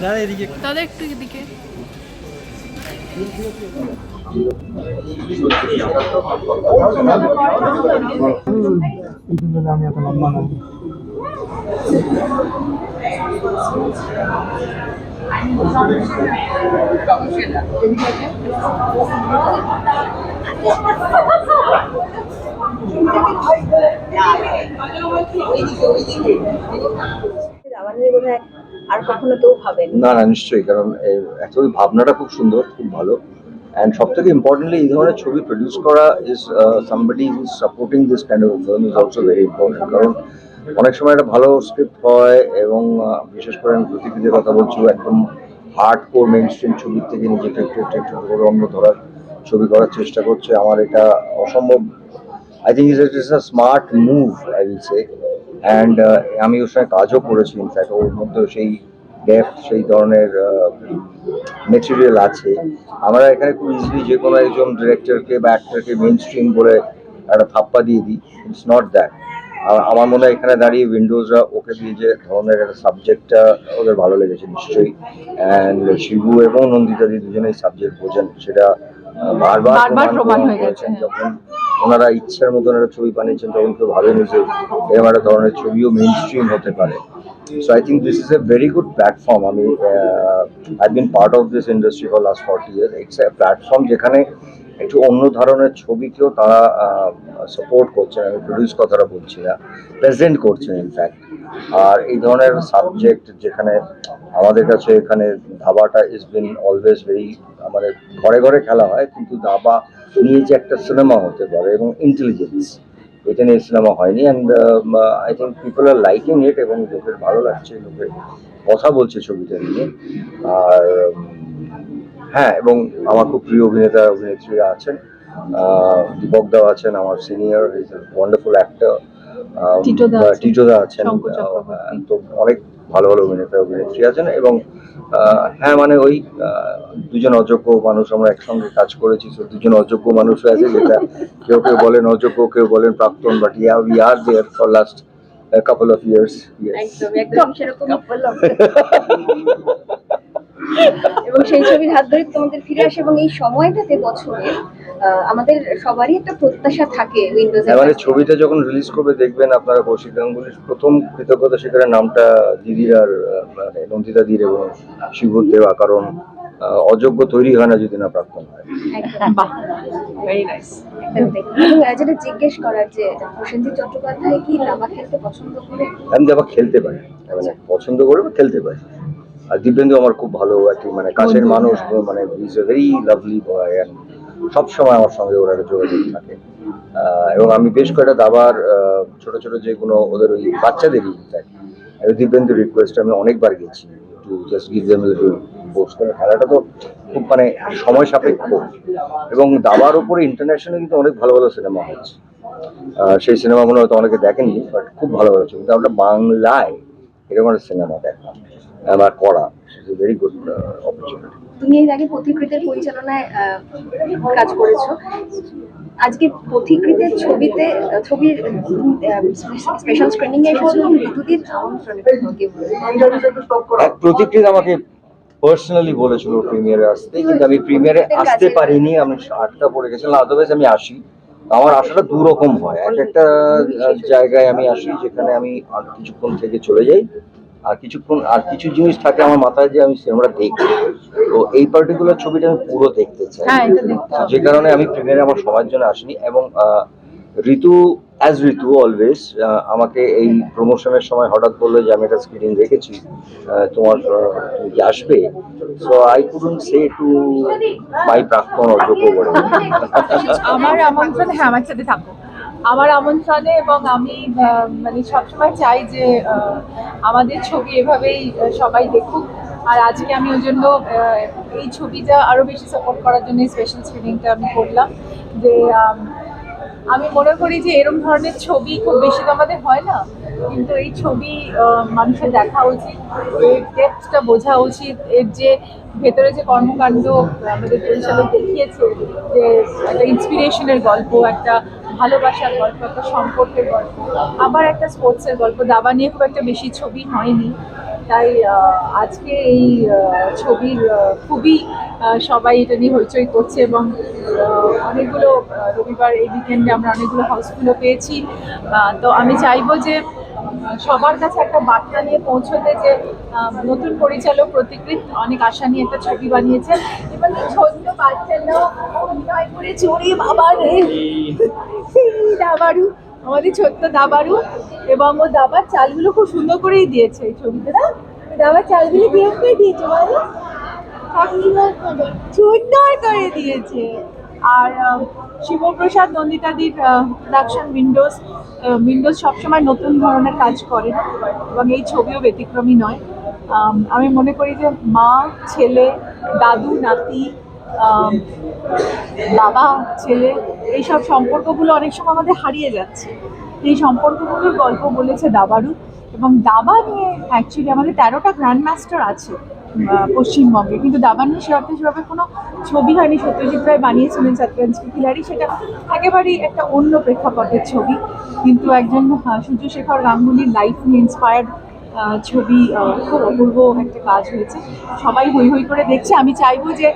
দাদা এদিকে দাদা একটু এদিকে এই জন্য আমি এত লম্বা না না না, নিশ্চয়ই, কারণ অ্যাকচুয়ালি ভাবনাটা খুব সুন্দর, খুব ভালো। অ্যান্ড সব থেকে ইম্পর্টেন্টলি এই ধরনের ছবি প্রডিউস করা is somebody is supporting this kind of film is also very important কারণ অনেক সময় একটা ভালো স্ক্রিপ্ট হয় এবং বিশেষ করে আমি প্রতিকৃতির কথা বলছি, একদম হার্ড কোর মেন স্ট্রিম ছবির থেকে নিজেকে একটু একটু করে অন্য ধরার ছবি করার চেষ্টা করছে। আমার এটা অসম্ভব। I think is is a smart move I will say and আমি ওর সঙ্গে কাজও করেছি ইনফ্যাক্ট ওর মধ্যেও সেই ডেফথ সেই ধরনের মেটেরিয়াল আছে। আমরা এখানে খুব ইজিলি যে কোনো একজন ডিরেক্টরকে বা অ্যাক্টরকে মেন স্ট্রিম বলে একটা থাপ্পা দিয়ে দিই। ইটস নট দ্যাট আমার মনে হয় এখানে দাঁড়িয়ে উইন্ডোজরা ওকে দিয়ে যে ধরনের একটা সাবজেক্টটা ওদের ভালো লেগেছে নিশ্চয়ই। অ্যান্ড শিবু এবং নন্দিতা দি দুজনেই সাবজেক্ট বোঝেন, সেটা বারবার প্রমাণ হয়ে গেছে, যখন ওনারা ইচ্ছার মতন একটা ছবি বানিয়েছেন তখন কেউ ভাবেনি যে এরকম একটা ধরনের ছবিও মেন স্ট্রিম হতে পারে। So I think this is a very good platform আমি I been part of this industry for last forty years it's a platform যেখানে একটু অন্য ধরনের ছবিকেও তারা সাপোর্ট করছেন। আমি প্রডিউস কথাটা বলছি না প্রেজেন্ট করছেন ইনফ্যাক্ট আর এই ধরনের সাবজেক্ট যেখানে আমাদের কাছে এখানে ধাবাটা ইজ বিন অলওয়েজ ভেরি আমাদের ঘরে ঘরে খেলা হয় কিন্তু দাবা নিয়ে যে একটা সিনেমা হতে পারে এবং ইন্টেলিজেন্স এটা নিয়ে সিনেমা হয়নি and I think people are liking it এবং লোকের ভালো লাগছে লোকের কথা বলছে ছবিটা নিয়ে আর হ্যাঁ এবং আমার খুব প্রিয় অভিনেতা অভিনেত্রীরা আছেন দীপক দাও আছেন আমার সিনিয়র ওয়ান্ডারফুল অ্যাক্টর টিটোদা আছেন। তো অনেক ভালো ভালো অভিনেতা অভিনেত্রী আছেন এবং হ্যাঁ মানে ওই দুজন অযোগ্য মানুষ আমরা একসঙ্গে কাজ করেছি তো দুজন অযোগ্য মানুষ আছে যেটা কেউ কেউ বলেন অযোগ্য কেউ বলেন Praktan but yeah we are there for last couple of years একদম একদম সেরকম এবং সেই ছবির হাত ধরে তোমাদের ফিরে আসে এবং এই সময়টাতে বছরে আমাদের সবারই একটা প্রত্যাশা থাকে উইন্ডোজ মানে ছবিটা যখন রিলিজ করবে দেখবেন আপনারা কৌশিক গাঙ্গুলির প্রথম কৃতজ্ঞতা সেখানে নামটা দিদির আর মানে নন্দিতা দির এবং শিবুর দেওয়া কারণ অযোগ্য তৈরি হয় না যদি না প্রাক্তন হয়। বাহ ভেরি নাইস এবং আহ, যেটা জিজ্ঞেস করার যে প্রসেনজিৎ চট্টোপাধ্যায় কি দাবা খেলতে পছন্দ করে? আমি আবার খেলতে পারি। মানে পছন্দ করে বা খেলতে পারি। আর দিব্যেন্দু আমার খুব ভালো একটি মানে কাছের মানুষ হ্যাঁ। মানে is a very lovely boy and সবসময় আমার সঙ্গে ওরা যোগাযোগ থাকে। এবং আমি বেশ কয়েকটা দাবার ছোট ছোট যেগুলো ওদের ওই বাচ্চাদেরই ইনফ্যাক্ট দিব্যেন্দু রিকোয়েস্ট আমি অনেকবার গেছি to just give them little post করে খেলাটা তো খুব মানে সময় সাপেক্ষ। এবং দাবার উপরে ইন্টারন্যাশনাল কিন্তু অনেক ভালো ভালো সিনেমা হচ্ছে সেই সিনেমাগুলো হয়তো অনেকে দেখেনি বাট খুব ভালো হয়েছে কিন্তু আমরা বাংলায় এরকম একটা সিনেমা দেখা আমার করা ভেরি গুড অপরচুনিটি তুমি এর আগে পথিকৃতের পরিচালনায় কাজ করেছ। আজকে পথিকৃতের ছবিতে ছবির স্পেশাল স্ক্রিনিং এ প্রতিকৃত আমাকে পার্সোনালি বলেছিল প্রিমিয়ারে আসতে কিন্তু আমি প্রিমিয়ারে আসতে পারিনি। আমি আটটা পড়ে গেছিলাম আদারওয়াইজ আমি আসি। আমার আসাটা দু রকম হয়। এক একটা জায়গায় আমি আসি যেখানে আমি কিছুক্ষণ থেকে চলে যাই। আর কিছুক্ষণ আর কিছু জিনিস থাকে আমার মাথায় যে আমি সিনেমাটা দেখি। তো এই পার্টিকুলার ছবিটা আমি পুরো দেখতে চাই। হ্যাঁ। যে কারণে আমি প্রিমিয়ারে আমার সময়ের জন্য আসিনি এবং ঋতু অ্যাজ ঋতু অলওয়েজ আমাকে এই প্রমোশনের সময় হঠাৎ বলল যে আমি একটা স্ক্রিনিং রেখেছি আহ, তোমার তুমি কি আসবে? So I couldn't say to my Praktan Ajogyo বলে। আমার আমন্ত্রণে হ্যাঁ আমার সাথে থাকো। আমার আমন্ত্রণে এবং আমি মানে সবসময় চাই যে আমাদের ছবি এভাবেই সবাই দেখুক। আর আজকে আমি ওই জন্য এই ছবিটা আরও বেশি সাপোর্ট করার জন্য স্পেশাল স্ক্রিনিংটা আমি করলাম যে, আমি মনে করি যে এরকম ধরনের ছবি খুব বেশি তো আমাদের হয় না। কিন্তু এই ছবি মানুষের দেখা উচিত, এর ডেপথটা বোঝা উচিত, এর যে ভেতরে যে কর্মকাণ্ড আমাদের পরিচালক দেখিয়েছে যে একটা ইন্সপিরেশনের গল্প, একটা ভালোবাসার গল্প, একটা সম্পর্কের গল্প, আবার একটা স্পোর্টসের গল্প। দাবা নিয়ে খুব একটা বেশি ছবি হয়নি। তাই আজকে এই ছবির খুবই সবাই এটা নিয়ে হইচই করছে এবং অনেকগুলো রবিবার এই উইকেন্ডে আমরা অনেকগুলো হাউসফুলও পেয়েছি। তো আমি চাইব যে সবার কাছে একটা বার্তা নিয়ে পৌঁছতে যে নতুন পরিচালক প্রতিকৃত অনেক আশা নিয়ে একটা ছবি বানিয়েছেন। এবং ছোট্ট বাচ্চারাও অভিনয় করে বাবা রে। দাবারু আমাদের ছোট্ট দাবারু এবং ও দাবার চালগুলো খুব সুন্দর করেই দিয়েছে এই ছবিতে না? দাবার চালগুলো কীরকম করে দিয়েছে সুন্দর করে। দিয়েছে। আর শিবপ্রসাদ নন্দিতাদির প্রোডাকশন উইন্ডোজ উইন্ডোজ সবসময় নতুন ধরনের কাজ করে এবং এই ছবিও ব্যতিক্রমী নয়। আমি মনে করি যে মা ছেলে দাদু নাতি বাবা, ছেলে, এইসব সম্পর্কগুলো অনেক সময় আমাদের হারিয়ে যাচ্ছে। এই সম্পর্কগুলোর গল্প বলেছে দাবারু এবং দাবা নিয়ে অ্যাকচুয়ালি আমাদের তেরোটা গ্র্যান্ড মাস্টার আছে পশ্চিমবঙ্গে। কিন্তু দাবা নিয়ে সে অর্থে সেভাবে কোনো ছবি হয়নি। সত্যজিৎ রায় বানিয়েছিলেন সত্যরঞ্জ খিলাড়ি সেটা একেবারেই একটা অন্য প্রেক্ষাপটের ছবি। কিন্তু একজন সূর্যশেখর গাঙ্গুলির লাইফ নিয়ে ইন্সপায়ার্ড ছবি খুব অপূর্ব একটা কাজ হয়েছে। সবাই হই হই করে দেখছে। আমি চাইব যে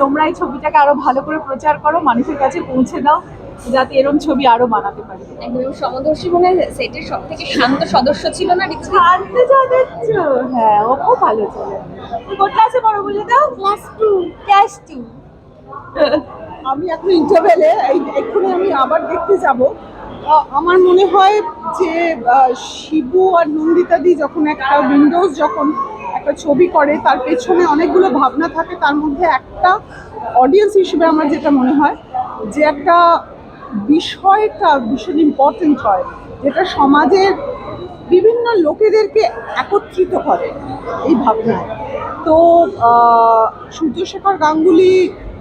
তোমরা এই ছবিটাকে আরও ভালো করে প্রচার করো মানুষের কাছে পৌঁছে দাও যাতে এরম ছবি আরও বানাতে পারি। একদম সমদর্শী মনে সেটের সব থেকে শান্ত সদস্য ছিল না শান্ত জানাচ্ছ হ্যাঁ ও খুব ভালো ছিল। কোন ক্লাসে পড়ো বলে দাও? ক্লাস টু ক্লাস টু আমি এখন ইন্টারভেলে এক্ষুনি আমি আবার দেখতে যাব। আমার মনে হয় যে শিবু আর নন্দিতাদি যখন একটা উইন্ডোজ যখন একটা ছবি করে, তার পেছনে অনেকগুলো ভাবনা থাকে। তার মধ্যে একটা অডিয়েন্স হিসেবে আমার যেটা মনে হয় যে, একটা বিষয়টা ভীষণ ইম্পর্টেন্ট হয়, যেটা সমাজের বিভিন্ন লোকেদেরকে একত্রিত করে এই ভাবনায়। তো সূর্যশেখর গাঙ্গুলি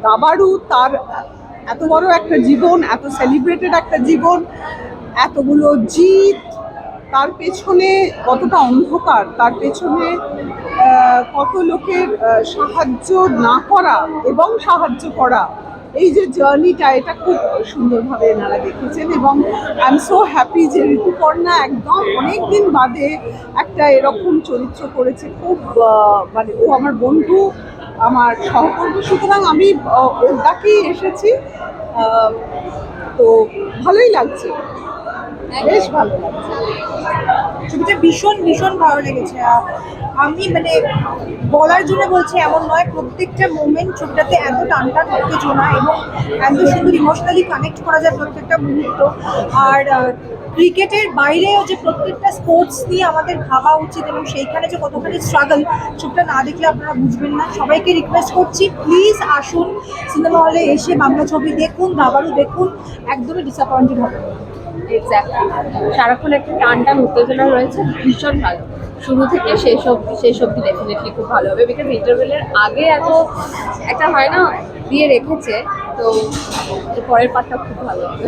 দাবারু তার এত বড় একটা জীবন, এত সেলিব্রেটেড একটা জীবন, এতগুলো জিত, তার পেছনে কতটা অন্ধকার, তার পেছনে কত লোকের সাহায্য না করা এবং সাহায্য করা। এই যে জার্নিটা এটা খুব সুন্দরভাবে এনারা দেখেছেন এবং আই এম সো হ্যাপি যে ঋতুপর্ণা একদম অনেক দিন বাদে একটা এরকম চরিত্র করেছে। খুব মানে ও আমার বন্ধু আমার সহকর্মী। সুতরাং আমি ডাকেই এসেছি। তো ভালোই লাগছে। বেশ ভালো ছবিটা ভীষণ ভীষণ ভালো লেগেছে। আমি মানে বলার জন্য বলছি, এমন নয়, প্রত্যেকটা মোমেন্ট ছবিটাতে এত টান টান উত্তেজনা এবং এত সুন্দর ইমোশনালি কানেক্ট করা যায় প্রত্যেকটা মুহূর্ত। আর ক্রিকেটের বাইরেও যে প্রত্যেকটা স্পোর্টস নিয়ে আমাদের ভাবা উচিত এবং সেইখানে যে কতখানি স্ট্রাগল ছবিটা না দেখলে আপনারা বুঝবেন না। সবাইকে রিকোয়েস্ট করছি প্লিজ আসুন সিনেমা হলে এসে বাংলা ছবি দেখুন দাবারও দেখুন, একদমই ডিসঅ্যাপয়েন্টেড হবে। সারাক্ষণ একটা টান টান উত্তেজনা রয়েছে, ভীষণ ভালো। শুরু থেকে শেষ অবধি শেষ অবধি ডেফিনেটলি খুব ভালো হবে বিকজ ইন্টারভেলের আগে এত একটা হয় না, দিয়ে রেখেছে, তো পরের পার্টটা খুব ভালো হবে।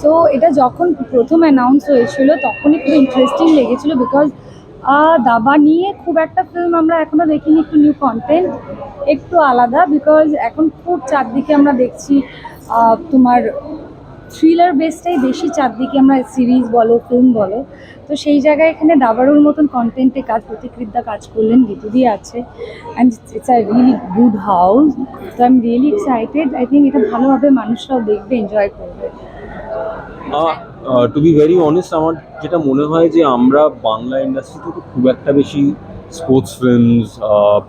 সো এটা যখন প্রথম অ্যানাউন্স হয়েছিল, তখনই খুব ইন্টারেস্টিং লেগেছিল বিকজ দাবা নিয়ে খুব একটা ফিল্ম আমরা এখনও দেখিনি, একটু নিউ কন্টেন্ট একটু আলাদা বিকজ এখন খুব চারদিকে আমরা দেখছি তোমার থ্রিলার বেসটাই বেশি চারদিকে আমরা সিরিজ বলো ফিল্ম বলো। তো সেই জায়গায় এখানে দাবারুর মতন কন্টেন্টে কাজ প্রতিকৃতদা কাজ করলেন ঋতুদি আছে। And it's a really good house তো I am really excited I think এটা ভালোভাবে মানুষরাও দেখবে এনজয় করবে। টু বি ভেরি অনেস্ট আমার যেটা মনে হয় যে আমরা বাংলা ইন্ডাস্ট্রিতে তো খুব একটা বেশি স্পোর্টস ফিল্মস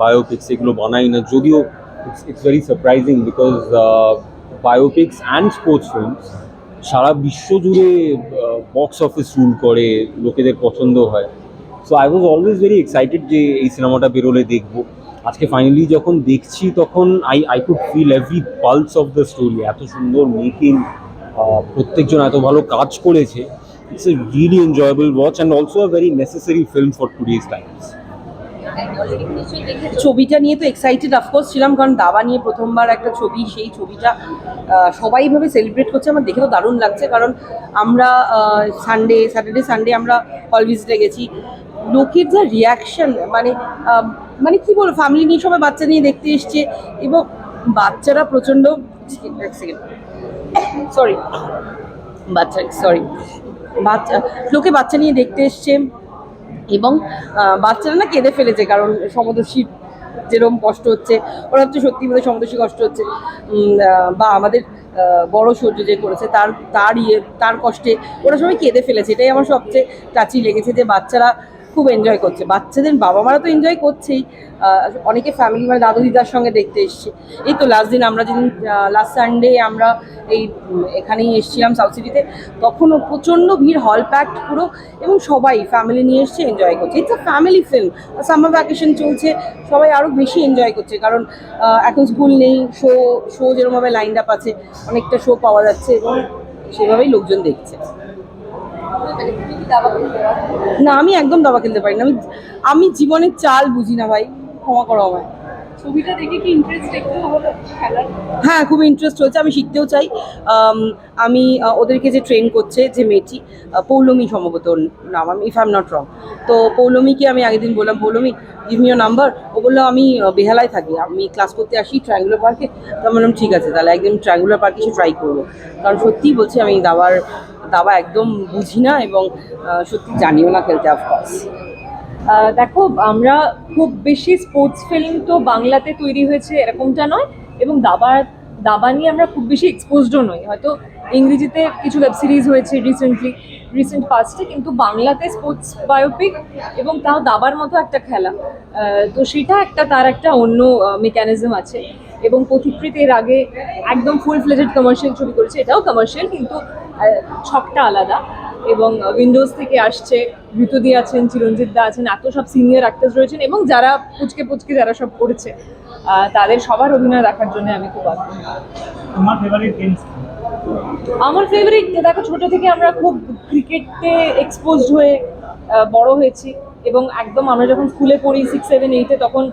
বায়োপিক্স এগুলো বানাই না। যদিও it's it's very surprising because biopics and sports films সারা বিশ্ব জুড়ে বক্স অফিস রুল করে, লোকেদের পছন্দ হয়। So I was always very excited যে এই সিনেমাটা বেরোলে দেখব। আজকে ফাইনালি যখন দেখছি, তখন I I could feel every pulse of the story এত সুন্দর মেকিং প্রত্যেকজন এত ভালো কাজ করেছে। It's a really enjoyable watch and also a very necessary film for today's times ছবিটা নিয়ে তো এক্সাইটেড অফকোর্স ছিলাম কারণ দাবা নিয়ে প্রথমবার একটা ছবি সেই ছবিটা আহ, সবাই ভাবে সেলিব্রেট করছে আমার দেখেও দারুণ লাগছে কারণ আমরা সানডে স্যাটারডে সানডে আমরা হল ভিজিটে গেছি। লোকের যা রিয়াকশন মানে মানে কি বলব ফ্যামিলি নিয়ে সবাই বাচ্চা নিয়ে দেখতে এসছে এবং বাচ্চারা প্রচণ্ড সরি বাচ্চা সরি বাচ্চা লোকে বাচ্চা নিয়ে দেখতে এসছে। এবং বাচ্চারা না কেঁদে ফেলেছে, কারণ সমদর্শীর যেরকম কষ্ট হচ্ছে, ওরা হচ্ছে সত্যি মানে সমদর্শী কষ্ট হচ্ছে। বা আমাদের বড় সূর্য যে করেছে, তার তার ইয়ে তার কষ্টে ওরা সবাই কেঁদে ফেলেছে। এটাই আমার সবচেয়ে টাচি লেগেছে যে বাচ্চারা খুব এনজয় করছে। বাচ্চাদের বাবা মারা তো এনজয় করছেই। অনেকে ফ্যামিলি মানে দাদু দিদার সঙ্গে দেখতে এসছে। এই তো লাস্ট দিন আমরা যেদিন লাস্ট সানডে আমরা এই এখানেই এসেছিলাম সাউথ সিটিতে তখনও প্রচণ্ড ভিড় হল প্যাকড পুরো এবং সবাই ফ্যামিলি নিয়ে এসছে এনজয় করছে। It's a family film summer vacation চলছে, সবাই আরও বেশি এনজয় করছে কারণ এখন স্কুল নেই শো শো যেরকমভাবে লাইন আপ আছে, অনেকটা শো পাওয়া যাচ্ছে এবং সেভাবেই লোকজন দেখছে। না, আমি একদম দাবা খেলতে পারি না। আমি আমি জীবনের চাল বুঝি না ভাই। ক্ষমা করো আমায়। ছবিটা দেখে কি ইন্টারেস্ট একটু হলো খেলার? হ্যাঁ খুব ইন্টারেস্ট হয়েছে, আমি শিখতেও চাই। আমি ওদেরকে যে ট্রেন করছে যে মেয়েটি পৌলমি সম্ভবত নাম, আমি if I am not wrong তো পৌলমিকে আমি আগের দিন বললাম, পৌলমি গিভ মি নাম্বার ও বলল, আমি বেহালায় থাকি, আমি ক্লাস করতে আসি ট্রায়াঙ্গুলার পার্কে তো বললাম, ঠিক আছে, তাহলে একদিন ট্রায়াঙ্গুলার পার্কে এসে ট্রাই করব। কারণ সত্যিই বলছি, আমি দাবার, দাবা একদম বুঝি না এবং সত্যি জানিও না খেলতে অফকোর্স দেখো, আমরা খুব বেশি স্পোর্টস ফিল্ম তো বাংলাতে তৈরি হয়েছে এরকমটা নয় এবং দাবা দাবা নিয়ে আমরা খুব বেশি এক্সপোজডও নই। হয়তো ইংরেজিতে কিছু ওয়েব সিরিজ হয়েছে রিসেন্টলি রিসেন্ট পাস্টে কিন্তু বাংলাতে স্পোর্টস বায়োপিক এবং তাও দাবার মতো একটা খেলা। তো সেটা একটা, তার একটা অন্য মেকানিজম আছে। এবং পথিকৃত এর আগে একদম ফুল ফ্লেজেড কমার্শিয়াল ছবি করেছে। এটাও কমার্শিয়াল কিন্তু ছকটা আলাদা। এবং উইন্ডোজ থেকে আসছে ঋতুদি আছেন চিরঞ্জিত দা আছেন এত সব সিনিয়র অ্যাক্টার্স রয়েছেন এবং যারা পুচকে পুচকে যারা সব করেছে তাদের সবার অভিনয় দেখার জন্য আমি খুব আগ্রহী। তোমার ফেভারিট গেমস আমার ফেভারিট দেখো ছোট থেকে আমরা খুব ক্রিকেটে এক্সপোজড হয়ে বড় হয়েছি এবং একদম আমরা যখন স্কুলে পড়ি সিক্স সেভেন এইটে তখন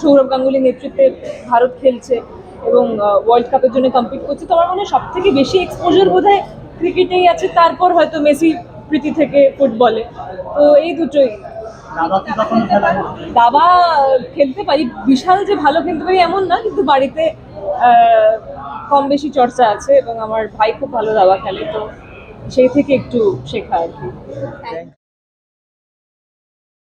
সৌরভ গাঙ্গুলির নেতৃত্বে ভারত খেলছে এবং ওয়ার্ল্ড কাপের জন্য কম্পিট করছে। তো আমার মনে হয় সব থেকে বেশি এক্সপোজার বোধ হয় ক্রিকেটেই আছে তারপর হয়তো মেসি প্রীতি থেকে ফুটবলে তো এই দুটোই। দাবা খেলতে পারি। বিশাল যে ভালো খেলতে পারি এমন না কিন্তু বাড়িতে কম বেশি চর্চা আছে এবং আমার ভাই খুব ভালো দাবা খেলে তো সেই থেকে একটু শেখা আর কি।